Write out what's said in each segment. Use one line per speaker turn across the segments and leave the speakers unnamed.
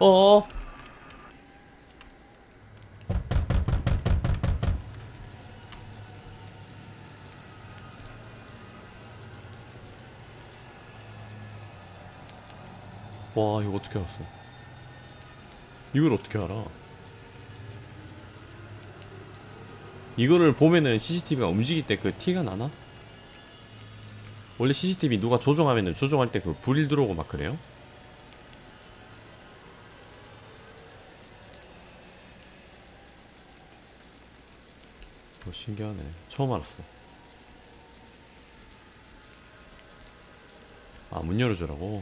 어? 와 이거 어떻게 알았어? 이걸 어떻게 알아? 이거를 보면은 CCTV가 움직일 때 그 티가 나나? 원래 CCTV 누가 조종하면은 조종할 때 그불 들어오고 막 그래요? 어, 신기하네. 처음 알았어. 아, 문 열어주라고?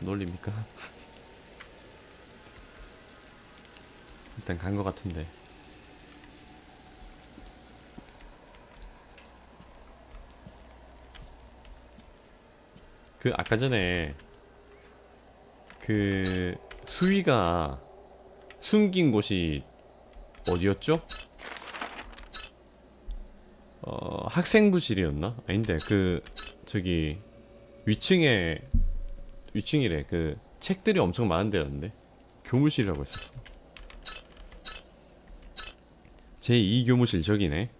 놀립니까? 일단 간거 같은데. 그 아까 전에 그 수위가 숨긴 곳이 어디였죠? 어 학생부실이었나? 아닌데 그 저기 위층에 위층이래 그 책들이 엄청 많은 데였는데 교무실이라고 했었어 제2 교무실 저기네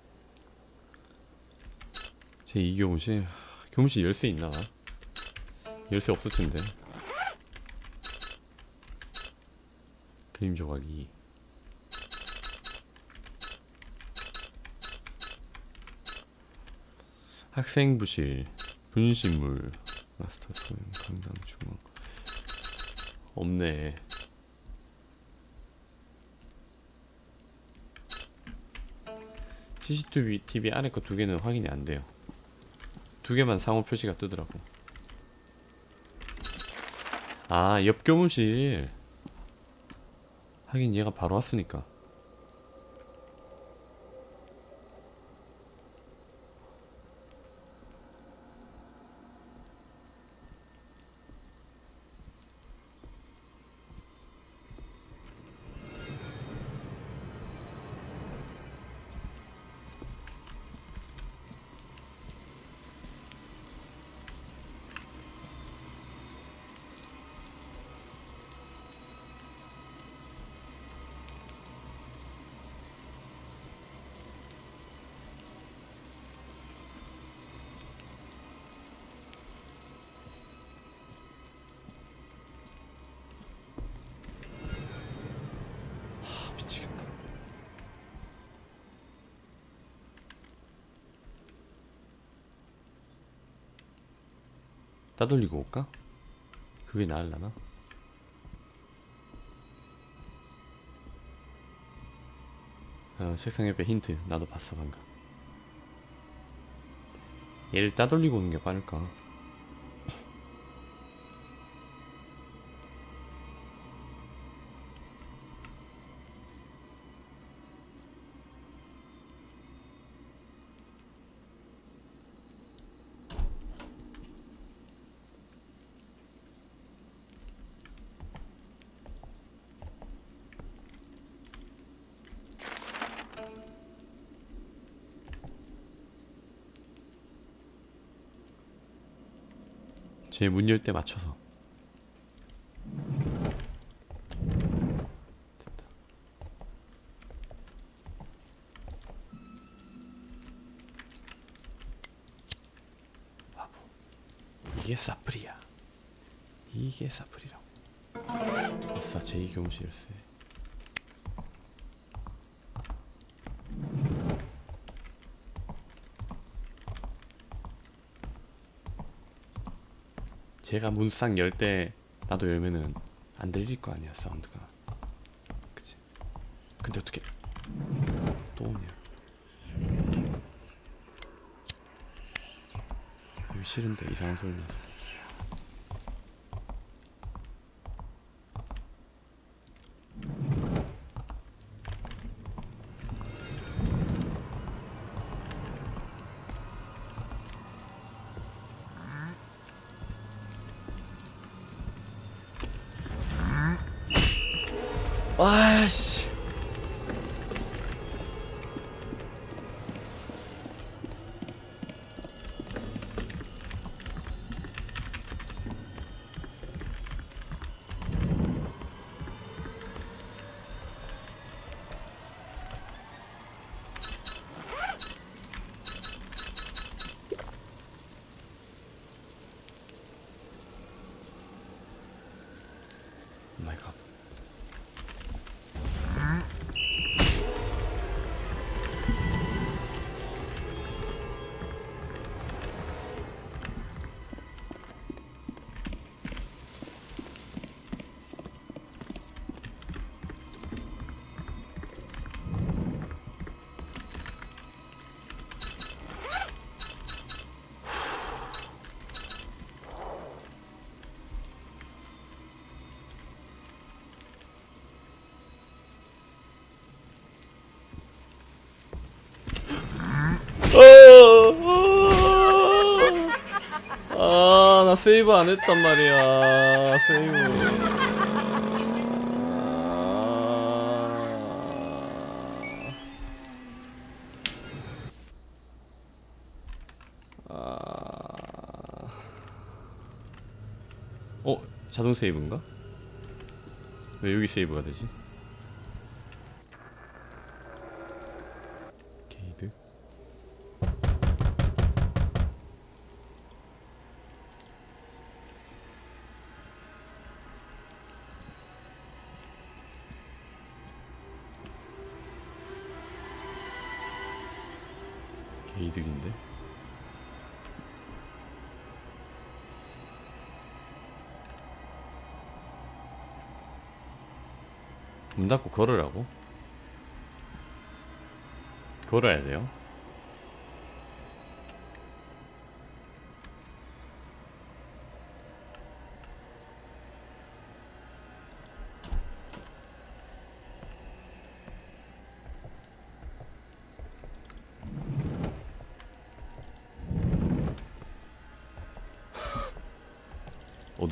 제2 교무실 하, 교무실 열쇠 있나? 열쇠 없을 텐데 그림 조각이. 학생부실 분실물. 마스터 소형 강당 중앙. 없네. CCTV TV 안에 거 두 개는 확인이 안 돼요. 두 개만 상호 표시가 뜨더라고. 아 옆 교무실 하긴 얘가 바로 왔으니까 아 미치겠다 따돌리고 올까? 그게 나을라나? 어, 책상 옆에 힌트 나도 봤어 방금 얘를 따돌리고 오는 게 빠를까? 제 문 열 때 맞춰서. 됐다. 바보. 이게 사프리야. 이게 사프리라고. 아싸 제2교무실 열 제가 문상 열때 나도 열면은 안 들릴 거 아니야 사운드가. 그치? 근데 어떻게 또 오냐? 싫은데? 이상한 소리 나서 와씨 세이브 안 했단 말이야 세이브 아... 어? 자동 세이브인가? 왜 여기 세이브가 되지? 게이득인데? 문 닫고 걸으라고? 걸어야 돼요?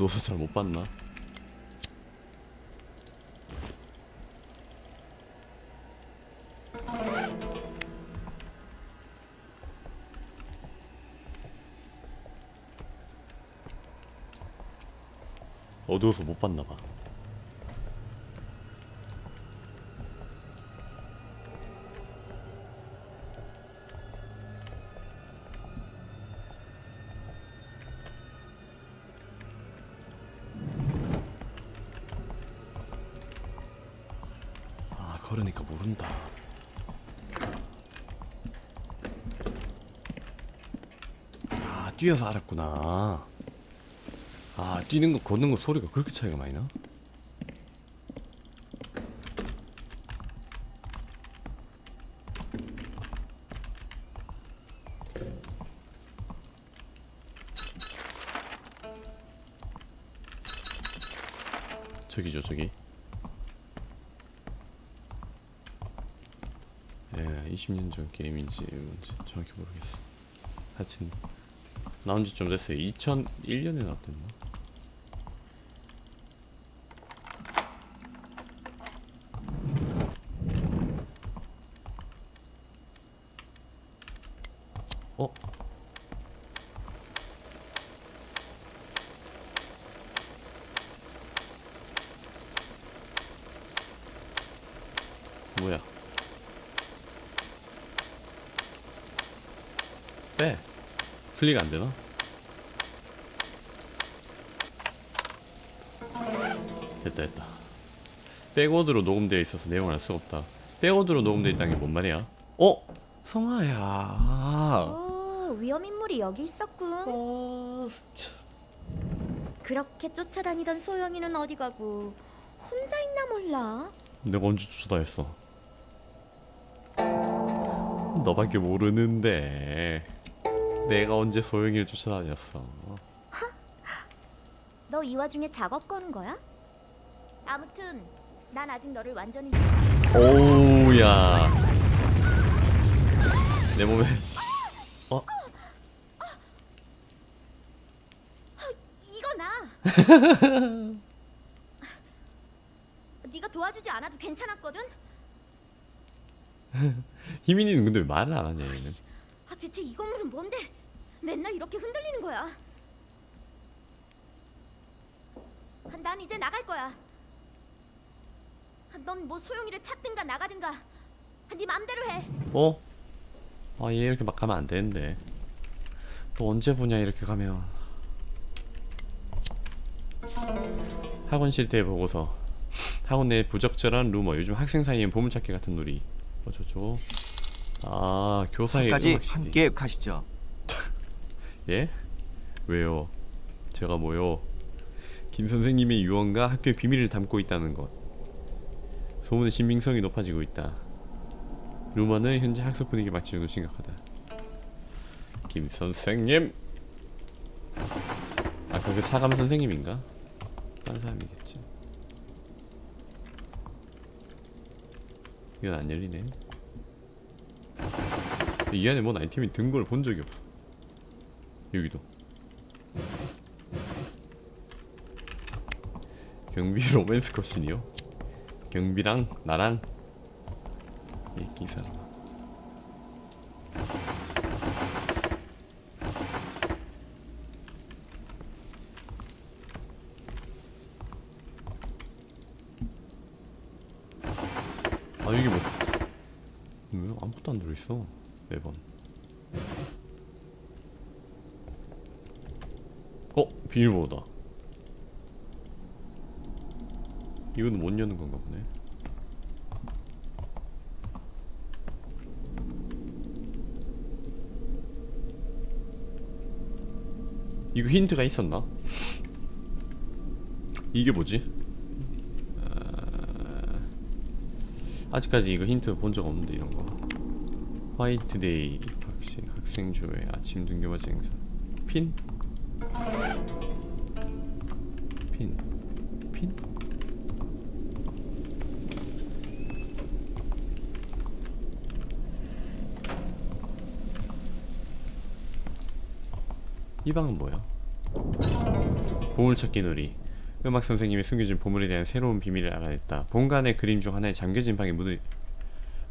어두워서 잘 못 봤나? 어두워서 못 봤나 봐. 뛰어서 알았구나. 아 뛰는 거 걷는 거 소리가 그렇게 차이가 많이 나? 저기죠 저기 예 20년 전 게임인지 뭔지 정확히 모르겠어 하여튼 나온 지 좀 됐어요. 2001년에 나왔던가 어? 뭐야? 빼. 클릭 안 되나? 됐다 됐다. 백워드로 녹음되어 있어서 내용을 알 수가 없다. 백워드로 녹음되어 있다는 게 뭔 말이야? 어? 성아야.
오, 위험 인물이 여기 있었군.
아, 참.
그렇게 쫓아다니던 소영이는 어디 가고 혼자 있나 몰라.
내가 언제 쫓아다녔어? 너밖에 모르는데 내가 언제 소영이를 쫓아다녔어?
너 이 와중에 작업 거는 거야? 아무튼 난 아직 너를 완전히
오우야 내 몸에 어?
이거 나. 네가 도와주지 않아도 괜찮았거든.
희민이는 근데 왜 말을 안 하냐 얘는
아, 대체 이 건물은 뭔데? 맨날 이렇게 흔들리는 거야. 아, 난 이제 나갈 거야. 넌 뭐 소영이를 찾든가 나가든가 아, 네 맘대로 해.
어? 아얘 이렇게 막 가면 안 되는데 또 언제 보냐 이렇게 가면 학원 실태 보고서 학원 내 부적절한 루머 요즘 학생 사이엔 보물찾기 같은 놀이 어쩌죠 아 교사의
까지
음악 CD
함께 가시죠.
예? 왜요? 제가 뭐요? 김 선생님의 유언과 학교의 비밀을 담고 있다는 것. 소문의 신빙성이 높아지고 있다. 루머는 현재 학습 분위기 정도 심각하다. 김 선생님. 아 그게 사감 선생님인가? 다른 사람이겠지. 이건 안 열리네. 이 안에 뭔 아이템이 든 걸 본 적이 없어. 여기도. 경비 로맨스 컷이요? 경비랑 나랑? 이 기사람 아 이게 뭐 왜 아무것도 안 들어있어. 매번 어? 비밀번호다 이건 못 여는 건가 보네 이거 힌트가 있었나? 이게 뭐지? 아... 아직까지 이거 힌트 본 적 없는데 이런 거 화이트데이 학생 학생조회 아침 등교맞이 행사 핀? 핀? 이 방은 뭐야? 보물찾기 놀이. 음악 선생님이 숨겨진 보물에 대한 새로운 비밀을 알아냈다. 본관의 그림 중 하나에 잠겨진 방에 묻어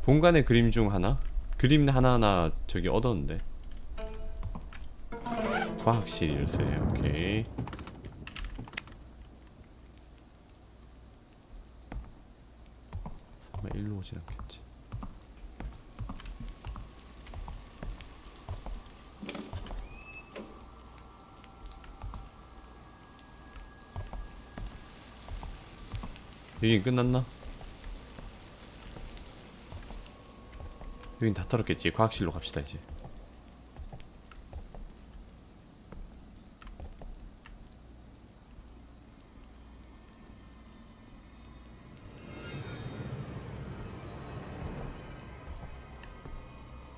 본관의 그림 중 하나? 그림 하나하나 저기 얻었는데. 과학실 열쇠 오케이. 설마 일로 오진 않겠지 여긴 끝났나? 여긴 다 털었겠지 과학실로 갑시다 이제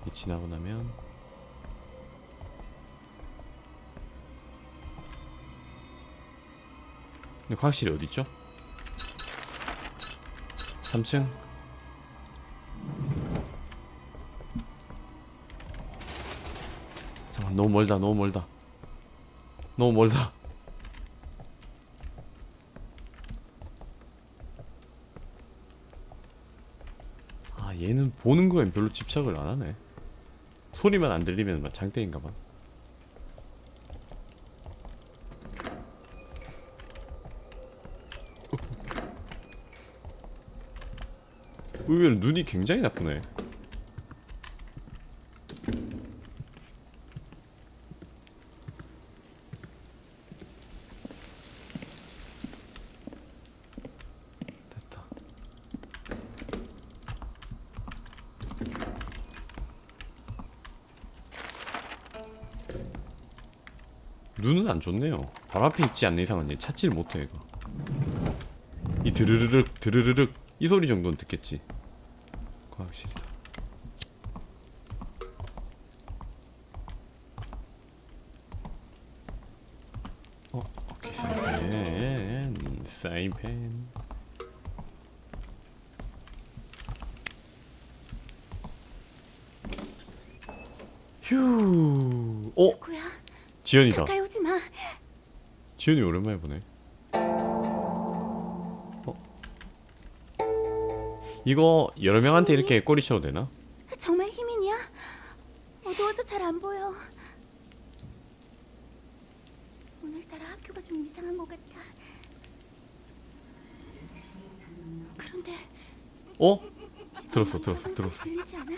이 지나고 나면 근데 과학실이 어딨죠? 3층. 잠깐 너무 멀다 너무 멀다. 너무 멀다. 아 얘는 보는 거엔 별로 집착을 안 하네. 소리만 안 들리면 막 장땡인가 봐 의외로 눈이 굉장히 나쁘네. 눈은 안 좋네요. 바로 앞에 있지 않는 이상은 얘 찾지를 못해 이거. 이 드르르륵 드르르륵 이 소리 정도는 듣겠지. 과학실이다. 어 오케이 사인펜. 사인펜. 휴. 어? 지연이다.
가까이 오지 마.
지연이 오랜만에 보네. 이거 여러 명한테 이렇게 꼬리 쳐도 되나?
정말 희민이야? 어두워서 잘 안 보여. 오늘따라 학교가 좀 이상한 것 같다. 그런데
어?
지금
들었어,
뭐
들었어,
이상한
들었어.
소리 들리지 않아?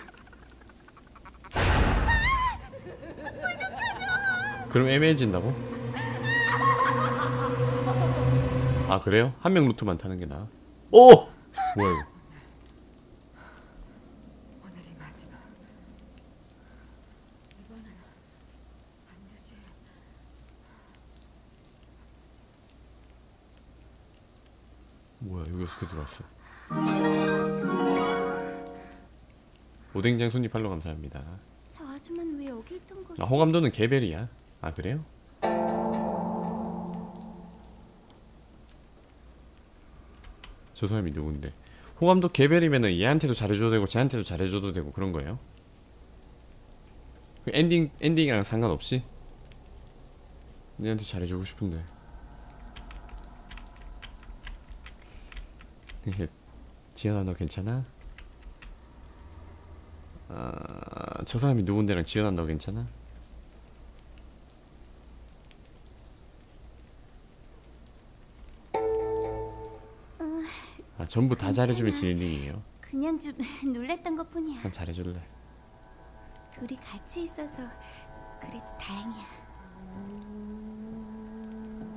그럼 애매해진다고? 아 그래요? 한 명 루트만 타는 게 나아? 오! 뭐야 이거?
오늘이 마지막. 이번엔 반드시
뭐야 여기 어떻게 들어왔어? 오뎅장 손님 팔로 감사합니다.
저 아줌마는 왜 여기 있던 거지?
아 호감도는 개별이야. 아 그래요? 저 사람이 누군데? 호감도 개별이면은 얘한테도 잘해줘도 되고 쟤한테도 잘해줘도 되고 그런 거예요? 그 엔딩 엔딩이랑 상관없이? 얘한테 잘해주고 싶은데 지연아 너 괜찮아? 아, 저 사람이 누군데랑 지연아 너 괜찮아? 아 전부 다 잘해주면. 진링이에요.
그냥 좀 놀랬던 것뿐이야.
난 잘해줄래.
둘이 같이 있어서 그래도 다행이야.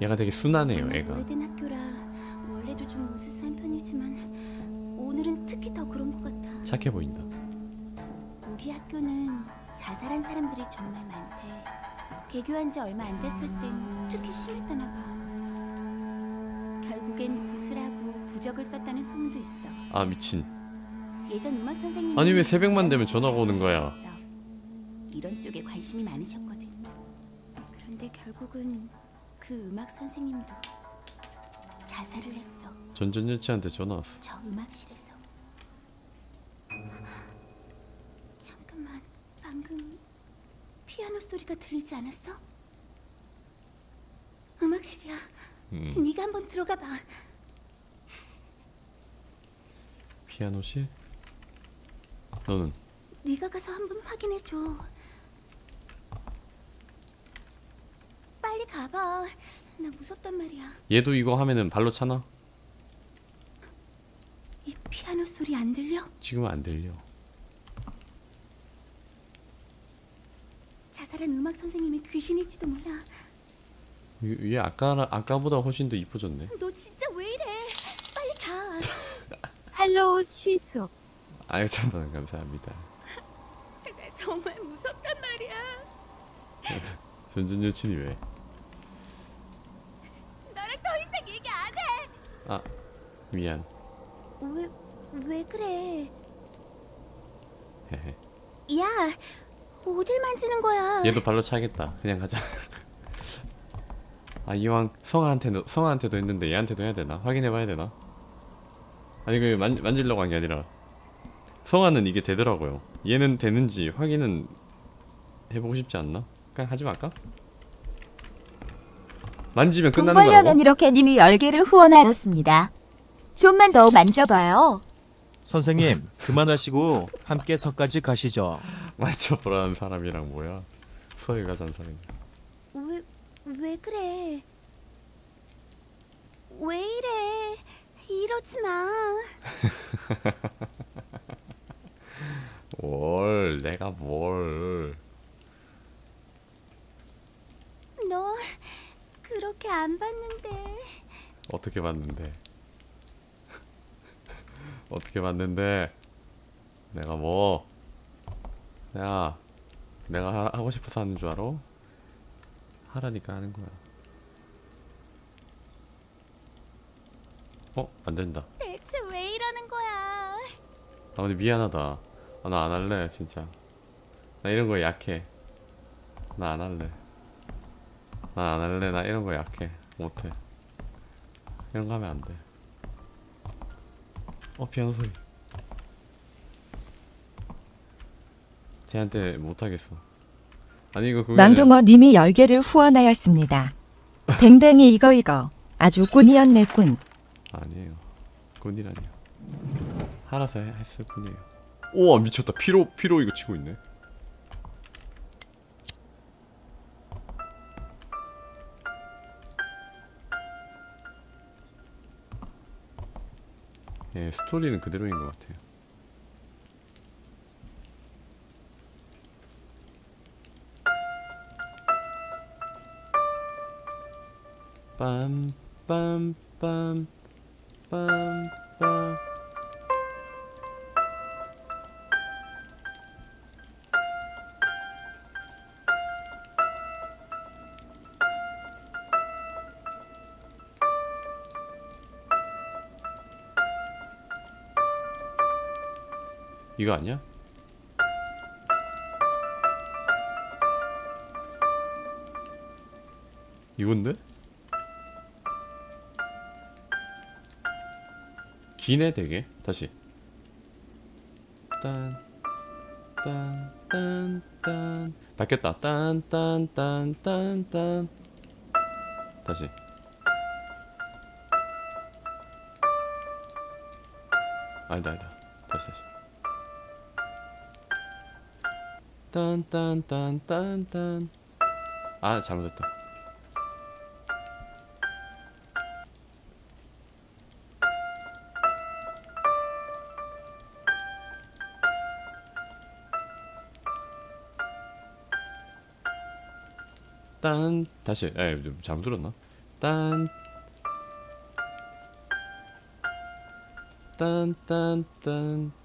얘가 되게 순하네요, 애가.
오래된 학교라 원래도 좀 으스스한 편이지만 오늘은 특히 더 그런 것 같아.
착해 보인다.
우리 학교는 자살한 사람들이 정말 많대. 개교한 지 얼마 안 됐을 땐 특히 심했다나 봐. 결국엔 구슬하고 부적을 썼다는 소문도 있어.
아 미친.
예전 음악 선생님
아니, 왜 새벽만 되면 전화가 오는 거야?
이런 쪽에 관심이 많으셨거든. 그런데 결국은 그 음악 선생님도 자살을 했어.
전전 여친한테 전화 왔어.
저 음악실에서. 잠깐만, 방금 피아노 소리가 들리지 않았어? 음악실이야.
음.
네가 한번 들어가 봐.
피아노실? 너는
네가 가서 한번 확인해 줘. 빨리 가봐. 나 무섭단 말이야.
얘도 이거 하면은 발로 차나?
이 피아노 소리 안 들려?
지금은 안 들려.
자살한 음악 선생님이 귀신일지도 몰라.
얘, 얘 아까 아까보다 훨씬 더 이뻐졌네.
너 진짜 왜 이래? 빨리 가.
할로우 취소.
아유 참만 감사합니다.
나 정말 무섭단 말이야.
전전 여친이 왜?
나랑 더 이상 얘기 안 해.
아 미안.
왜, 왜 그래?
헤헤.
야, 어딜 만지는 거야?
얘도 발로 차겠다. 그냥 가자. 아 이왕 성아한테도 성아한테도 했는데 얘한테도 해야 되나? 확인해봐야 되나? 아니 그 만, 만지려고 한 게 아니라 성아는 이게 되더라고요. 얘는 되는지 확인은 해보고 싶지 않나? 그냥 하지 말까? 만지면
돈
끝나는
벌려면
거라고?
이렇게 님이 열개를 후원하였습니다. 좀만 더 만져봐요.
선생님 그만하시고 함께 서까지 가시죠.
만져보라는 사람이랑 뭐야? 서해 가자는 사람이.
왜, 왜 그래? 왜 이래? 이러지 마.
뭘? 내가 뭘?
너 그렇게 안 봤는데.
어떻게 봤는데? 어떻게 봤는데? 내가 뭐? 야, 내가 하, 하고 싶어서 하는 줄 알아? 하라니까 하는 거야. 어? 안 된다.
대체 왜 이러는 거야?
아 근데 미안하다. 아, 나 안 할래 진짜. 나 이런 거 약해. 나 안 할래. 나 안 할래. 나 이런 거 약해. 못해. 이런 거 하면 안 돼. 어 피아노 소리. 쟤한테 못 하겠어. 아니 이거 그거
망동어 님이 열개를 후원하였습니다. 댕댕이 이거 이거 아주 꾼이었네 꾼.
아니에요. 꾼이라니요. 알아서 해- 했을 뿐이에요. 우와 미쳤다. 피로 피로 이거 치고 있네. 예, 스토리는 그대로인 것 같아요. 빰빰빰 빰빰 이거 아니야? 이건데? 기네 되게 다시. 딴 딴 딴 딴. 바뀌었다. 딴 딴 딴 딴 딴. 다시. 아니다 아니다 딴딴딴딴딴. 아 잘못했다. 딴 다시 에 잘못 들었나? 딴. 딴딴딴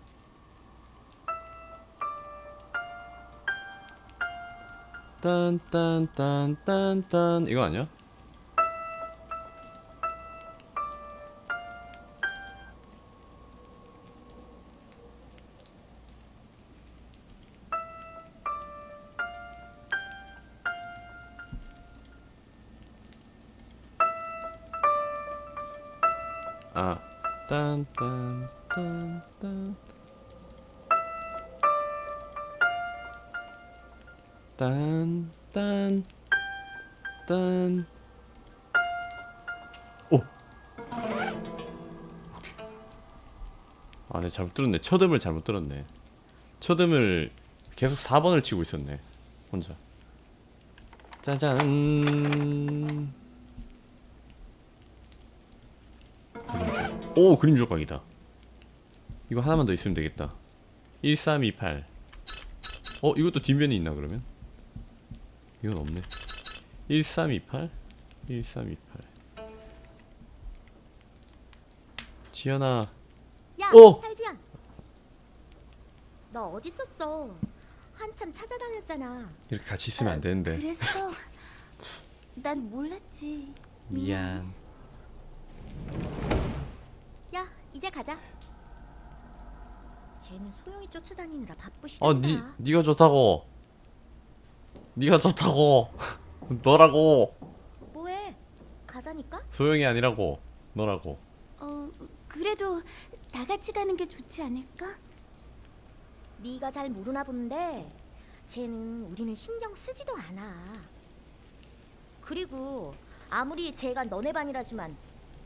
딴딴딴딴딴 이거 아니야? 잘못 들었네. 첫음을 잘못 들었네. 첫음을 계속 4번을 치고 있었네. 혼자. 짜잔. 오, 그림 조각이다. 이거 하나만 더 있으면 되겠다. 1328. 어, 이것도 뒷면이 있나 그러면? 이건 없네. 1328? 1328. 지연아,
야,
어!
너 어디 있었어? 한참 찾아다녔잖아.
이렇게 같이 있으면 안 되는데.
그랬어. 난 몰랐지.
미안.
야, 이제 가자. 쟤는 소영이 쫓아다니느라 바쁘시다.
어, 니, 니가 좋다고. 니가 좋다고. 너라고.
뭐해? 가자니까?
소영이 아니라고. 너라고.
어, 그래도 다 같이 가는 게 좋지 않을까? 네가 잘 모르나 본데 쟤는 우리는 신경 쓰지도 않아. 그리고 아무리 쟤가 너네 반이라지만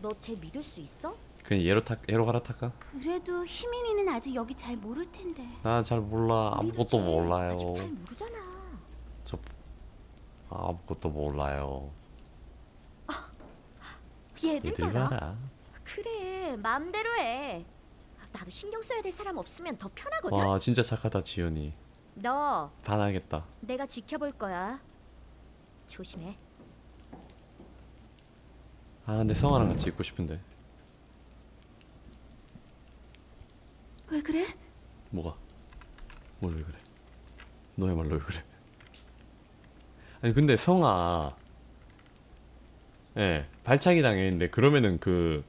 너 쟤 믿을 수 있어?
그냥 얘로 타, 얘로 갈아탈까?
그래도 희민이는 아직 여기 잘 모를 텐데.
나 잘 몰라. 아무것도 몰라요.
아직 잘 모르잖아.
저 아무것도 몰라요.
얘들,
얘들
봐라.
봐라.
그래, 마음대로 해. 나도 신경 써야 될 사람 없으면 더 편하거든.
와, 진짜 착하다, 지연이.
너
반하겠다.
내가 지켜볼 거야. 조심해.
아, 근데 성아랑 같이 있고 싶은데.
왜 그래?
뭐가? 뭘 왜 그래? 너야말로 왜 그래? 아니 근데 성아 예 발차기 당했는데 그러면은 그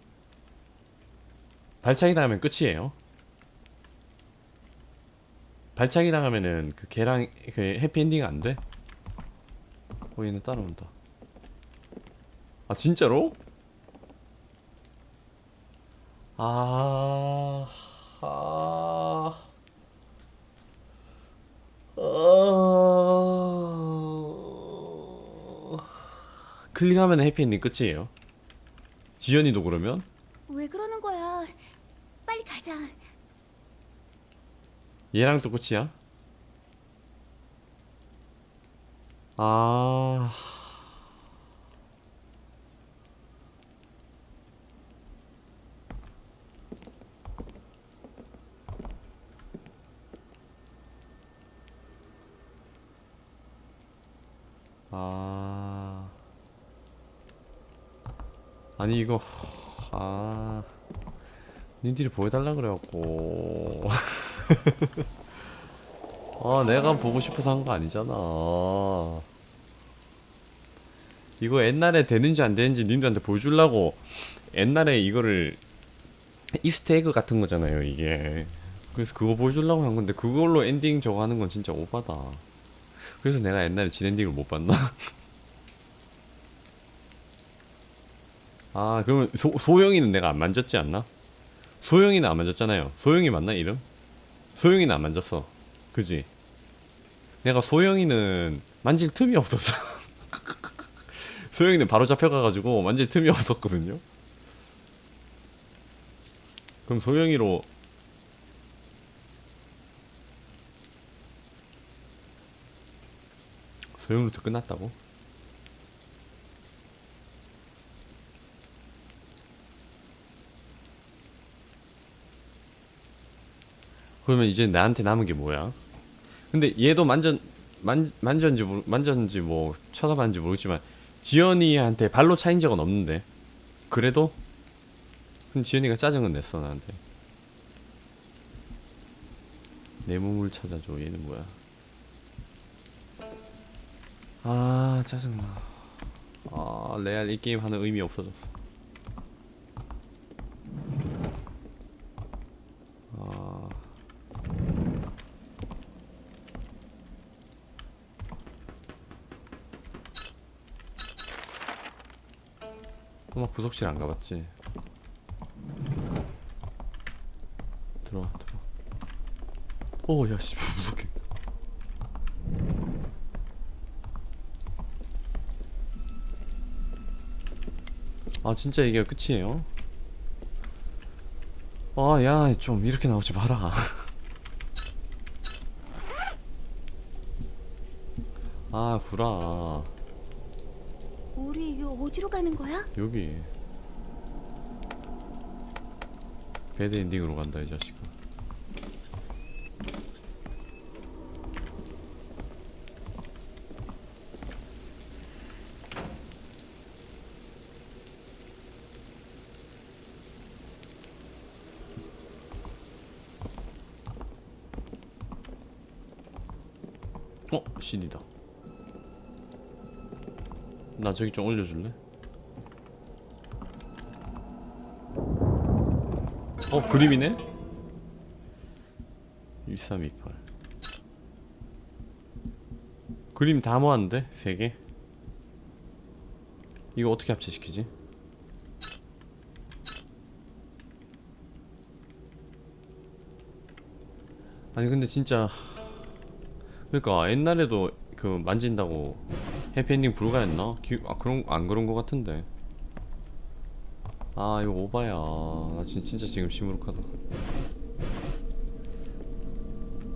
발차기 당하면 끝이에요? 발차기 당하면은 그 걔랑 그 해피엔딩 안 돼? 어 얘는 따라온다 아 진짜로? 아... 아... 어... 클릭하면 해피엔딩 끝이에요. 지연이도 그러면?
왜? 빨리 가자.
얘랑 또 끝이야? 아... 아... 아니 이거 아... 님들이 보여달라 그래갖고 아 내가 보고 싶어서 한 거 아니잖아 이거 옛날에 되는지 안 되는지 님들한테 보여주려고 옛날에 이거를 이스트에그 같은 거잖아요 이게 그래서 그거 보여주려고 한 건데 그걸로 엔딩 저거 하는 건 진짜 오바다 그래서 내가 옛날에 진 엔딩을 못 봤나? 아 그러면 소, 소영이는 내가 안 만졌지 않나? 소영이는 안 만졌잖아요. 소영이 맞나 이름? 소영이는 안 만졌어. 그지? 내가 소영이는 만질 틈이 없어서 소영이는 바로 잡혀가가지고 만질 틈이 없었거든요. 그럼 소영이로 소영이로도 끝났다고? 그러면 이제 나한테 남은 게 뭐야? 근데 얘도 만전 만 모르, 만졌는지 뭐 쳐다봤는지 모르지만 지연이한테 발로 차인 적은 없는데. 그래도? 근데 지연이가 짜증은 냈어 나한테. 내 몸을 찾아줘. 얘는 뭐야? 아 짜증나. 아 레알 이 게임 하는 의미 없어졌어 아 부속실 안 가봤지? 들어와 들어와 오 야씨 무섭게 아 진짜 이게 끝이에요? 아 야 좀 이렇게 나오지 마라 아 구라
우리 이거 어디로 가는 거야?
여기 배드 엔딩으로 간다 이 자식아 어? CD다 나 저기 좀 올려줄래? 어 그림이네? 1328 그림 다 모았는데? 3개? 이거 어떻게 합체시키지? 아니 근데 진짜 그러니까 옛날에도 그 만진다고 해피엔딩 불가였나? 기... 아 그런 안 그런 거 같은데 아 이거 오바야 나 진, 진짜 지금 시무룩하다.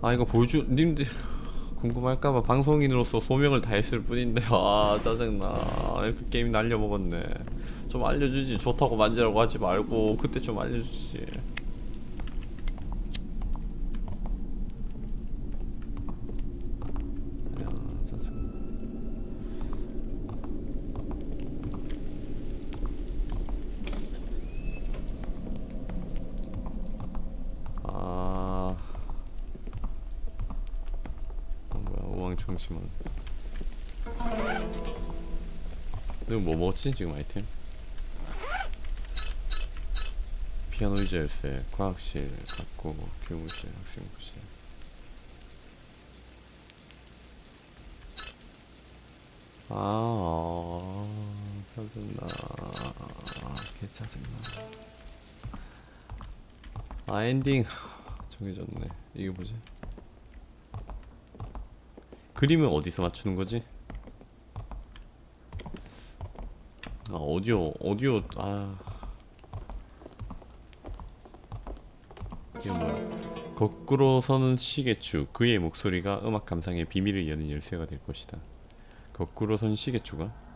아 이거 보여주 님들 궁금할까봐 방송인으로서 소명을 다했을 뿐인데. 아 짜증나. 그 게임 날려먹었네. 좀 알려주지. 좋다고 만지라고 하지 말고 그때 좀 알려주지 야 짜증나 아 어, 오왕청심원 이거 뭐 먹었지 지금 아이템? 피아노 의자 열쇠 과학실 갖고 교무실 학생부실. 아 짜증나. 개 짜증나. 아 엔딩. 정해졌네. 이게 뭐지 그림은 어디서 맞추는 거지? 아 오디오 오디오 아. 이게 뭐야? 거꾸로 서는 시계추. 그의 목소리가 음악 감상의 비밀을 여는 열쇠가 될 것이다. 거꾸로 선 시계추가